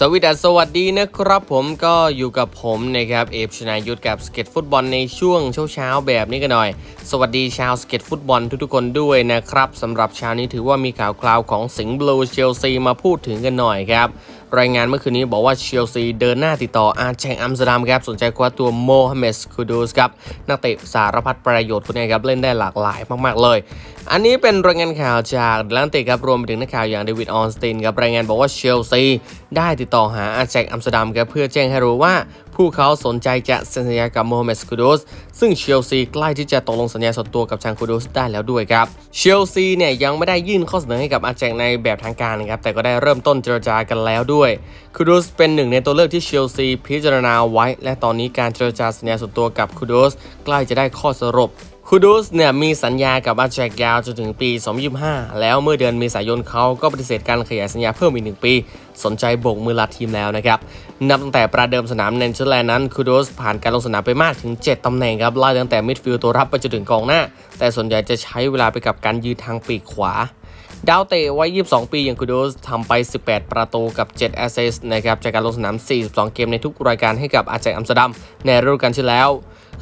สวัสดีสวัสดีนะครับผมก็อยู่กับผมนะครับเอฟชนายุทธกับสเก็ตฟุตบอลในช่วงเช้าๆแบบนี้กันหน่อย สวัสดีชาวสเก็ตฟุตบอลทุกๆคนด้วยนะครับสำหรับเช้านี้ถือว่ามีข่าวคราวของสิงห์บลูเชลซีมาพูดถึงกันหน่อยครับ รายงานเมื่อคืนนี้บอกว่าเชลซีเดินหน้าติดต่ออาร์แจงอัมสเตอร์ดัมครับสนใจคว้าตัวโมฮัมเหม็ดคูดูสครับนักเตะสารพัดประโยชน์คนนี้ครับเล่นได้หลากหลายมากๆเลย อันนี้เป็นรายงานข่าวจากดันเตครับรวมไปถึงนักข่าวอย่างเดวิดออนสตินครับรายงานบอกว่าเชลซีได้ติดต่อหาอาร์แจงอัมสเตอร์ดัมครับเพื่อแจ้งให้รู้ว่า ผู้เขาสนใจจะเซ็นสัญญากับโมฮัมเหม็ดคูดูสซึ่งเชลซีใกล้ที่จะตกลงสัญญาส่วนตัวกับทางคูดูสได้แล้วด้วยครับ เชลซีเนี่ยยังไม่ได้ยื่นข้อเสนอให้กับอาแจงในแบบทางการนะครับ แต่ก็ได้เริ่มต้นเจรจากันแล้วด้วยคูดูสเป็นหนึ่งในตัวเลือกที่เชลซีพิจารณาไว้ และตอนนี้การเจรจาสัญญาส่วนตัวกับคูดูสใกล้จะได้ข้อสรุป คูดูสเนี่ยมีสัญญากับอาแจกยาวจนถึงปี 2025 แล้วเมื่อเดือนเมษายนเขาก็ปฏิเสธการขยายสัญญาเพิ่มอีกหนึ่งปี สนใจโบกมือลาทีมแล้วนะครับ นับตั้งแต่ประเดิมสนามเนเธอร์แลนด์นั้นคูดูสผ่านการลงสนามไปมากถึง 7 ตำแหน่งครับไล่ตั้งแต่มิดฟิลด์ตัวรับไปจนถึงกองหน้า แต่ส่วนใหญ่จะใช้เวลาไปกับการยืนทางปีกขวาดาวเตะวัย22 ปีอย่างคูดูสทำไป 18 ประตูกับ 7 แอสเซสนะครับจากการลงสนาม 42 เกมในทุกรายการให้กับอาแจกอัมสเตอร์ดัมในฤดูกาลที่แล้ว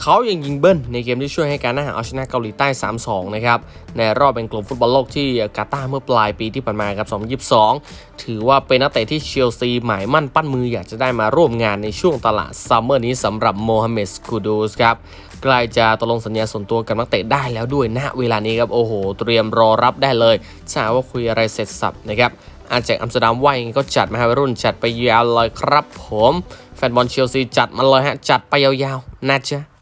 เขายังยิงเบิ้ลในเกมที่ช่วยให้การหน้าหาเอาชนะเกาหลีใต้ 3-2 นะครับ ในรอบเป็นกลุ่มฟุตบอลโลกที่กาตาร์เมื่อปลายปีที่ผ่านมาครับ 2022 ถือว่าเป็นนักเตะที่เชลซีหมายมั่นปั้นมืออยากจะได้มาร่วมงานในช่วงตลาดซัมเมอร์นี้สำหรับโมฮัมเหม็ดคูดูสครับใกล้จะตกลงสัญญาส่วนตัวกับนักเตะได้แล้วด้วยณเวลานี้ครับโอ้โห เตรียมรอรับได้เลยถ้าหากว่าคุยอะไรเสร็จสับนะครับอาแจกอัมสเตอร์ดัมว่ายังไงก็จัดมาให้วัยรุ่นจัดไปยาวเลยครับผม แฟนบอลเชลซีจัดมาเลยฮะจัดไปยาวๆนะจ๊ะ